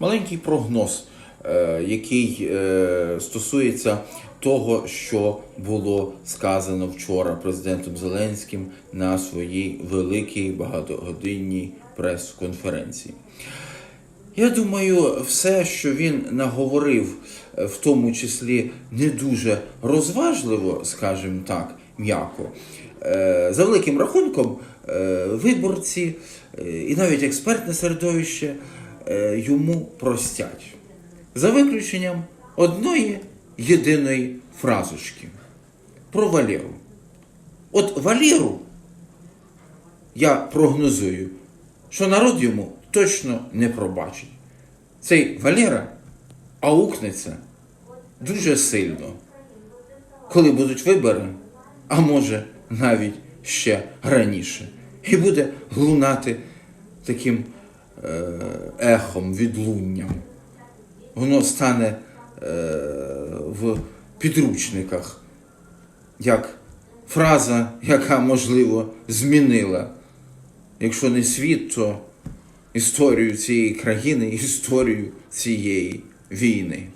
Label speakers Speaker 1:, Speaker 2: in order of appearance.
Speaker 1: Маленький прогноз, е, який е, стосується того, що було сказано вчора президентом Зеленським на своїй великій багатогодинній прес-конференції. Я думаю, все, що він наговорив, е, в тому числі не дуже розважливо, скажімо так, м'яко, за великим рахунком, виборці і навіть експертне середовище йому простять. За виключенням одної єдиної фразочки про Валеру. От Валеру я прогнозую, що народ йому точно не пробачить. Цей Валера аукнеться дуже сильно, коли будуть вибори, а може навіть ще раніше. І буде лунати таким е, ехом, відлунням. Воно стане е, в підручниках як фраза, яка, можливо, змінила, якщо не світ, то історію цієї країни, історію цієї війни.